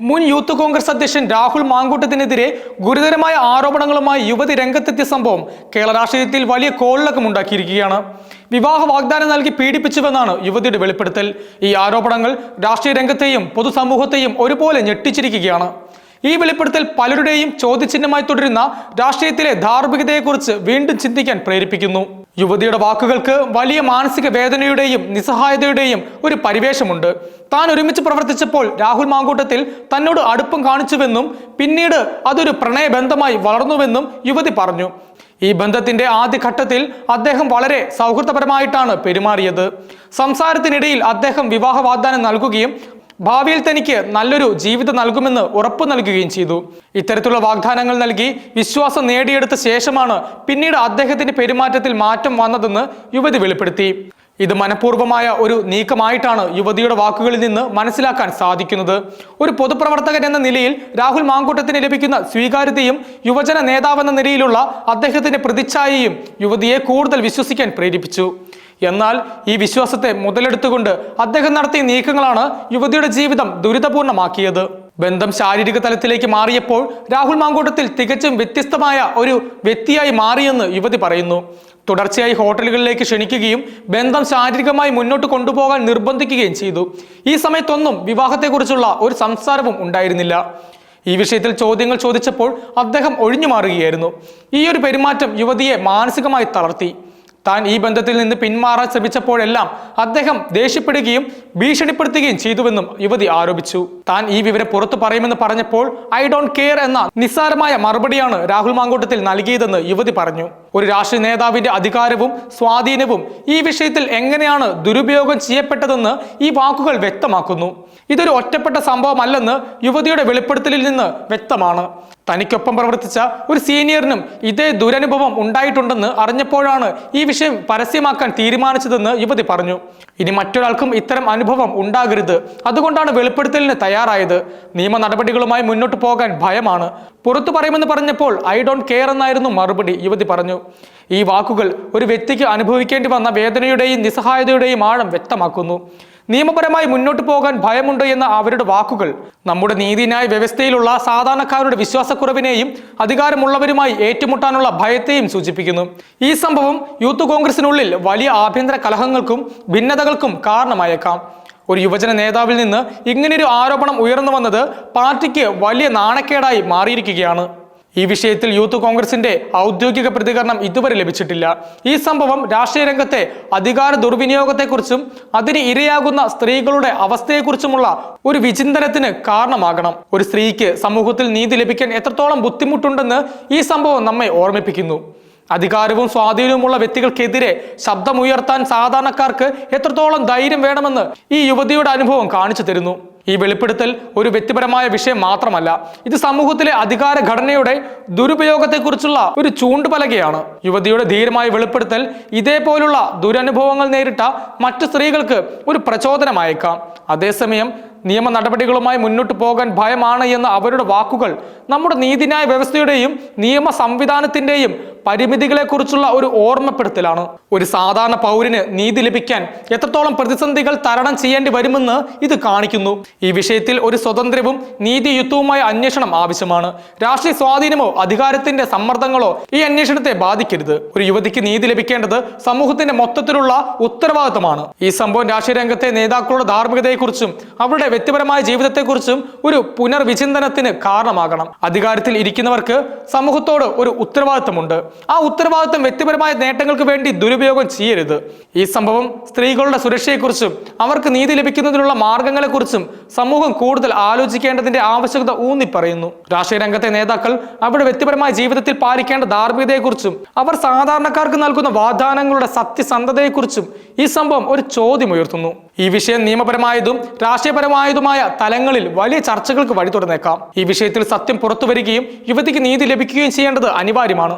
മുൻ യൂത്ത് കോൺഗ്രസ് അധ്യക്ഷൻ രാഹുൽ മാങ്കൂട്ടത്തിനെതിരെ ഗുരുതരമായ ആരോപണങ്ങളുമായി യുവതി രംഗത്തെത്തിയ സംഭവം കേരള രാഷ്ട്രീയത്തിൽ വലിയ കോളിളക്കമുണ്ടാക്കിയിരിക്കുകയാണ് വിവാഹ വാഗ്ദാനം നൽകി പീഡിപ്പിച്ചുവെന്നാണ് യുവതിയുടെ വെളിപ്പെടുത്തൽ. ഈ ആരോപണങ്ങൾ രാഷ്ട്രീയ രംഗത്തെയും പൊതുസമൂഹത്തെയും ഒരുപോലെ ഞെട്ടിച്ചിരിക്കുകയാണ്. ഈ വെളിപ്പെടുത്തൽ പലരുടെയും ചോദ്യചിഹ്നമായി തുടരുന്ന രാഷ്ട്രീയത്തിലെ ധാർമ്മികതയെക്കുറിച്ച് വീണ്ടും ചിന്തിക്കാൻ പ്രേരിപ്പിക്കുന്നു. യുവതിയുടെ വാക്കുകൾക്ക് വലിയ മാനസിക വേദനയുടെയും നിസ്സഹായതയുടെയും ഒരു പരിവേഷമുണ്ട്. താൻ ഒരുമിച്ച് പ്രവർത്തിച്ചപ്പോൾ രാഹുൽ മാങ്കൂട്ടത്തിൽ തന്നോട് അടുപ്പം കാണിച്ചുവെന്നും പിന്നീട് അതൊരു പ്രണയബന്ധമായി വളർന്നുവെന്നും യുവതി പറഞ്ഞു. ഈ ബന്ധത്തിന്റെ ആദ്യഘട്ടത്തിൽ അദ്ദേഹം വളരെ സൗഹൃദപരമായിട്ടാണ് പെരുമാറിയത്. സംസാരത്തിനിടയിൽ അദ്ദേഹം വിവാഹ വാഗ്ദാനം നൽകുകയും ഭാവിയിൽ തനിക്ക് നല്ലൊരു ജീവിതം നൽകുമെന്ന് ഉറപ്പു നൽകുകയും ചെയ്തു. ഇത്തരത്തിലുള്ള വാഗ്ദാനങ്ങൾ നൽകി വിശ്വാസം നേടിയെടുത്ത ശേഷമാണ് പിന്നീട് അദ്ദേഹത്തിന്റെ പെരുമാറ്റത്തിൽ മാറ്റം വന്നതെന്ന് യുവതി വെളിപ്പെടുത്തി. ഇത് മനഃപൂർവമായ ഒരു നീക്കമായിട്ടാണ് യുവതിയുടെ വാക്കുകളിൽ നിന്ന് മനസ്സിലാക്കാൻ സാധിക്കുന്നത്. ഒരു പൊതുപ്രവർത്തകൻ എന്ന നിലയിൽ രാഹുൽ മാങ്കൂട്ടത്തിന് ലഭിക്കുന്ന സ്വീകാര്യതയും യുവജന നേതാവെന്ന നിലയിലുള്ള അദ്ദേഹത്തിന്റെ പ്രതിച്ഛായയും യുവതിയെ കൂടുതൽ വിശ്വസിക്കാൻ പ്രേരിപ്പിച്ചു. എന്നാൽ ഈ വിശ്വാസത്തെ മുതലെടുത്തുകൊണ്ട് അദ്ദേഹം നടത്തിയ നീക്കങ്ങളാണ് യുവതിയുടെ ജീവിതം ദുരിതപൂർണമാക്കിയത്. ബന്ധം ശാരീരിക തലത്തിലേക്ക് മാറിയപ്പോൾ രാഹുൽ മാങ്കൂട്ടത്തിൽ തികച്ചും വ്യത്യസ്തമായ ഒരു വ്യക്തിയായി മാറിയെന്ന് യുവതി പറയുന്നു. തുടർച്ചയായി ഹോട്ടലുകളിലേക്ക് ക്ഷണിക്കുകയും ബന്ധം ശാരീരികമായി മുന്നോട്ട് കൊണ്ടുപോകാൻ നിർബന്ധിക്കുകയും ചെയ്തു. ഈ സമയത്തൊന്നും വിവാഹത്തെക്കുറിച്ചുള്ള ഒരു സംസാരവും ഉണ്ടായിരുന്നില്ല. ഈ വിഷയത്തിൽ ചോദ്യങ്ങൾ ചോദിച്ചപ്പോൾ അദ്ദേഹം ഒഴിഞ്ഞു മാറുകയായിരുന്നു. ഈ ഒരു പെരുമാറ്റം യുവതിയെ മാനസികമായി തളർത്തി. താൻ ഈ ബന്ധത്തിൽ നിന്ന് പിന്മാറാൻ ശ്രമിച്ചപ്പോഴെല്ലാം അദ്ദേഹം ദേഷ്യപ്പെടുകയും ഭീഷണിപ്പെടുത്തുകയും ചെയ്തുവെന്നും യുവതി ആരോപിച്ചു. താൻ ഈ വിവരം പുറത്തു പറയുമെന്ന് പറഞ്ഞപ്പോൾ ഐ ഡോണ്ട് കെയർ എന്ന നിസ്സാരമായ മറുപടിയാണ് രാഹുൽ മാങ്കോട്ടത്തിൽ നൽകിയതെന്ന് യുവതി പറഞ്ഞു. ഒരു രാഷ്ട്രീയ നേതാവിന്റെ അധികാരവും സ്വാധീനവും ഈ വിഷയത്തിൽ എങ്ങനെയാണ് ദുരുപയോഗം ചെയ്യപ്പെട്ടതെന്ന് ഈ വാക്കുകൾ വ്യക്തമാക്കുന്നു. ഇതൊരു ഒറ്റപ്പെട്ട സംഭവമല്ലെന്ന് യുവതിയുടെ വെളിപ്പെടുത്തലിൽ നിന്ന് വ്യക്തമാണ്. തനിക്കൊപ്പം പ്രവർത്തിച്ച ഒരു സീനിയറിനും ഇതേ ദുരനുഭവം ഉണ്ടായിട്ടുണ്ടെന്ന് അറിഞ്ഞപ്പോഴാണ് ഈ വിഷയം പരസ്യമാക്കാൻ തീരുമാനിച്ചതെന്ന് യുവതി പറഞ്ഞു. ഇനി മറ്റൊരാൾക്കും ഇത്തരം അനുഭവം ഉണ്ടാകരുത്. അതുകൊണ്ടാണ് വെളിപ്പെടുത്തലിന് തയ്യാറായത്. നിയമ നടപടികളുമായി മുന്നോട്ട് പോകാൻ ഭയമാണ്. പുറത്തു പറയുമെന്ന് പറഞ്ഞപ്പോൾ ഐ ഡോണ്ട് കെയർ എന്നായിരുന്നു മറുപടി. യുവതി പറഞ്ഞു. ഈ വാക്കുകൾ ഒരു വ്യക്തിക്ക് അനുഭവിക്കേണ്ടി വന്ന വേദനയുടെയും നിസ്സഹായതയുടെയും ആഴം വ്യക്തമാക്കുന്നു. നിയമപരമായി മുന്നോട്ട് പോകാൻ ഭയമുണ്ട് എന്ന അവരുടെ വാക്കുകൾ. നമ്മുടെ നീതിന്യായ വ്യവസ്ഥയിലുള്ള സാധാരണക്കാരുടെ വിശ്വാസക്കുറവിനെയും അധികാരമുള്ളവരുമായി ഏറ്റുമുട്ടാനുള്ള ഭയത്തെയും സൂചിപ്പിക്കുന്നു. ഈ സംഭവം യൂത്ത് കോൺഗ്രസിനുള്ളിൽ വലിയ ആഭ്യന്തര കലഹങ്ങൾക്കും ഭിന്നതകൾക്കും കാരണമായേക്കാം. ഒരു യുവജന നേതാവിൽ നിന്ന് ഇങ്ങനെയൊരു ആരോപണം ഉയർന്നു വന്നത് പാർട്ടിക്ക് വലിയ നാണക്കേടായി മാറിയിരിക്കുകയാണ്. ഈ വിഷയത്തിൽ യൂത്ത് കോൺഗ്രസിന്റെ ഔദ്യോഗിക പ്രതികരണം ഇതുവരെ ലഭിച്ചിട്ടില്ല. ഈ സംഭവം രാഷ്ട്രീയ രംഗത്തെ അധികാര ദുർവിനിയോഗത്തെക്കുറിച്ചും അതിന് ഇരയാകുന്ന സ്ത്രീകളുടെ അവസ്ഥയെക്കുറിച്ചുമുള്ള ഒരു വിചിന്തനത്തിന് കാരണമാകണം. ഒരു സ്ത്രീക്ക് സമൂഹത്തിൽ നീതി ലഭിക്കാൻ എത്രത്തോളം ബുദ്ധിമുട്ടുണ്ടെന്ന് ഈ സംഭവം നമ്മെ ഓർമ്മിപ്പിക്കുന്നു. അധികാരവും സ്വാധീനവുമുള്ള വ്യക്തികൾക്കെതിരെ ശബ്ദമുയർത്താൻ സാധാരണക്കാർക്ക് എത്രത്തോളം ധൈര്യം വേണമെന്ന് ഈ യുവതിയുടെ അനുഭവം കാണിച്ചു തരുന്നു. ഈ വെളിപ്പെടുത്തൽ ഒരു വ്യക്തിപരമായ വിഷയം മാത്രമല്ല. ഇത് സമൂഹത്തിലെ അധികാര ഘടനയുടെ ദുരുപയോഗത്തെക്കുറിച്ചുള്ള ഒരു ചൂണ്ടുപലകയാണ്. യുവതിയുടെ ധീരമായ വെളിപ്പെടുത്തൽ ഇതേപോലുള്ള ദുരനുഭവങ്ങൾ നേരിട്ട മറ്റു സ്ത്രീകൾക്ക് ഒരു പ്രചോദനമായേക്കാം. അതേസമയം നിയമ നടപടികളുമായി മുന്നോട്ട് പോകാൻ ഭയമാണ് എന്ന അവരുടെ വാക്കുകൾ നമ്മുടെ നീതിന്യായ വ്യവസ്ഥയുടെയും നിയമ സംവിധാനത്തിന്റെയും പരിമിതികളെക്കുറിച്ചുള്ള ഒരു ഓർമ്മപ്പെടുത്തലാണ്. ഒരു സാധാരണ പൗരന് നീതി ലഭിക്കാൻ എത്രത്തോളം പ്രതിസന്ധികൾ തരണം ചെയ്യേണ്ടി വരുമെന്ന് ഇത് കാണിക്കുന്നു. ഈ വിഷയത്തിൽ ഒരു സ്വതന്ത്രവും നീതിയുക്തവുമായ അന്വേഷണം ആവശ്യമാണ്. രാഷ്ട്രീയ സ്വാധീനമോ അധികാരത്തിന്റെ സമ്മർദ്ദങ്ങളോ ഈ അന്വേഷണത്തെ ബാധിക്കരുത്. ഒരു യുവതിക്ക് നീതി ലഭിക്കേണ്ടത് സമൂഹത്തിന്റെ മൊത്തത്തിലുള്ള ഉത്തരവാദിത്തമാണ്. ഈ സംഭവം രാഷ്ട്രീയ രംഗത്തെ നേതാക്കളുടെ ധാർമ്മികതയെക്കുറിച്ചും അവരുടെ വ്യക്തിപരമായ ജീവിതത്തെക്കുറിച്ചും ഒരു പുനർവിചിന്തനത്തിന് കാരണമാകണം. അധികാരത്തിൽ ഇരിക്കുന്നവർക്ക് സമൂഹത്തോട് ഒരു ഉത്തരവാദിത്തമുണ്ട്. ആ ഉത്തരവാദിത്വം വ്യക്തിപരമായ നേട്ടങ്ങൾക്ക് വേണ്ടി ദുരുപയോഗം ചെയ്യരുത്. ഈ സംഭവം സ്ത്രീകളുടെ സുരക്ഷയെക്കുറിച്ചും അവർക്ക് നീതി ലഭിക്കുന്നതിനുള്ള മാർഗങ്ങളെക്കുറിച്ചും സമൂഹം കൂടുതൽ ആലോചിക്കേണ്ടതിന്റെ ആവശ്യകത ഊന്നി പറയുന്നു രാഷ്ട്രീയ രംഗത്തെ നേതാക്കൾ അവരുടെ വ്യക്തിപരമായ ജീവിതത്തിൽ പാലിക്കേണ്ട ധാർമ്മികതയെക്കുറിച്ചും അവർ സാധാരണക്കാർക്ക് നൽകുന്ന വാഗ്ദാനങ്ങളുടെ സത്യസന്ധതയെക്കുറിച്ചും ഈ സംഭവം ഒരു ചോദ്യം ഉയർത്തുന്നു. ഈ വിഷയം നിയമപരമായതും രാഷ്ട്രീയപരമായതുമായ തലങ്ങളിൽ വലിയ ചർച്ചകൾക്ക് വഴി തുറന്നേക്കാം. ഈ വിഷയത്തിൽ സത്യം പുറത്തു വരികയും യുവതിക്ക് നീതി ലഭിക്കുകയും ചെയ്യേണ്ടത് അനിവാര്യമാണ്.